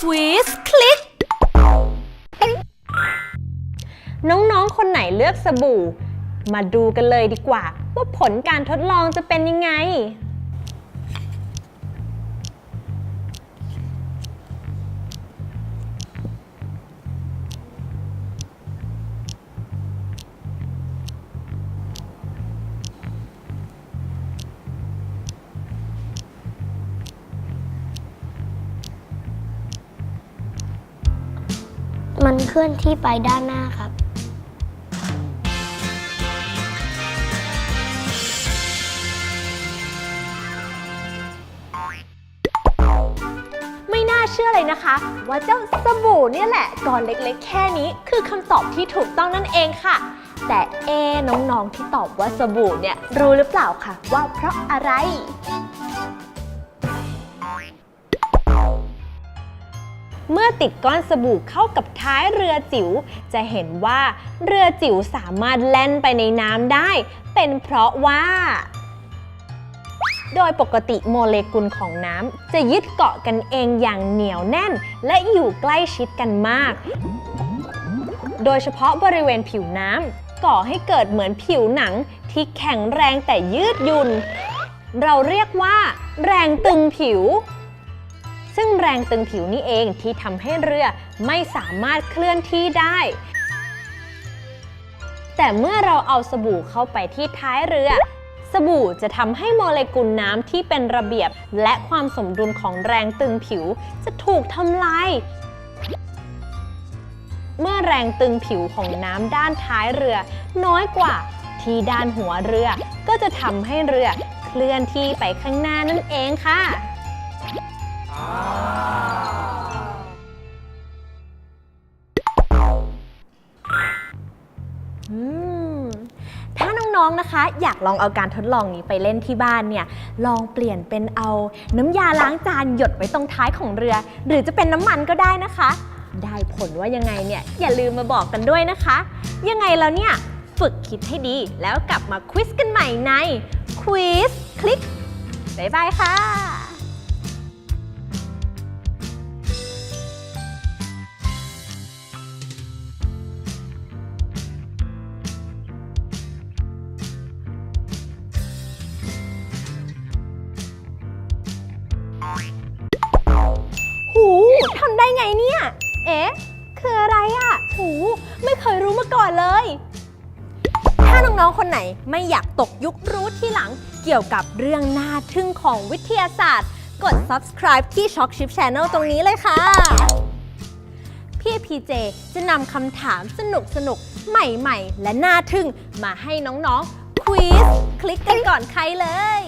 ควิสคลิก น้องๆ คนไหนเลือกสบู่ มาดูกันเลยดีกว่า ว่าผลการทดลองจะเป็นยังไง มันเคลื่อนที่ไปด้านหน้าครับ ไม่น่าเชื่อเลยนะคะ ว่าเจ้าสบู่เนี่ยแหละก่อนเล็กๆ แค่นี้คือคำตอบที่ถูกต้องนั่นเองค่ะ แต่เอน้องๆที่ตอบว่าสบู่เนี่ยรู้หรือเปล่าคะว่าเพราะอะไร เมื่อติดก้อนสบู่เข้ากับท้ายเรือจิ๋ว จะเห็นว่าเรือจิ๋วสามารถแล่นไปในน้ำได้ เป็นเพราะว่า โดยปกติโมเลกุลของน้ำจะยึดเกาะกันเองอย่างเหนียวแน่น และอยู่ใกล้ชิดกันมาก โดยเฉพาะบริเวณผิวน้ำก่อให้เกิดเหมือนผิวหนังที่แข็งแรงแต่ยืดหยุ่น เราเรียกว่า แรงตึงผิว ซึ่งแรงตึงผิวนี่เองที่ทำให้เรือไม่สามารถเคลื่อนที่ได้ แต่เมื่อเราเอาสบู่เข้าไปที่ท้ายเรือ สบู่จะทำให้โมเลกุลน้ำที่เป็นระเบียบ และความสมดุลของแรงตึงผิวจะถูกทำลายเมื่อแรงตึงผิวของน้ำด้านท้ายเรือ น้อยกว่าที่ด้านหัวเรือ ก็จะทำให้เรือเคลื่อนที่ไปข้างหน้านั่นเองค่ะ อืมถ้าน้องๆ นะคะ อยากลองเอาการทดลองนี้ไปเล่นที่บ้านเนี่ย ลองเปลี่ยนเป็นเอาน้ำยาล้างจานหยดไว้ตรงท้ายของเรือ หรือจะเป็นน้ำมันก็ได้นะคะ ได้ผลว่ายังไงเนี่ย อย่าลืมมาบอกกันด้วยนะคะ ยังไงแล้วเนี่ย ฝึกคิดให้ดีแล้วกลับมาควิสกันใหม่ในควิสคลิก บ๊ายบายค่ะ ได้ไงเนี่ย เอ๊ะ คืออะไรอะ่ะหูไม่เคยรู้มาก่อนเลย ถ้าน้องๆ คนไหนไม่อยากตกยุครู้ที่หลังเกี่ยวกับเรื่องน่าทึ่งของวิทยาศาสตร์ กด subscribe ที่ Shock Chip Channel ตรงนี้เลยค่ะ พี่พีเจจะนำคำถามสนุกสนุกใหม่ๆ และน่าทึ่งมาให้น้องๆควิสคลิกกันก่อนใครเลย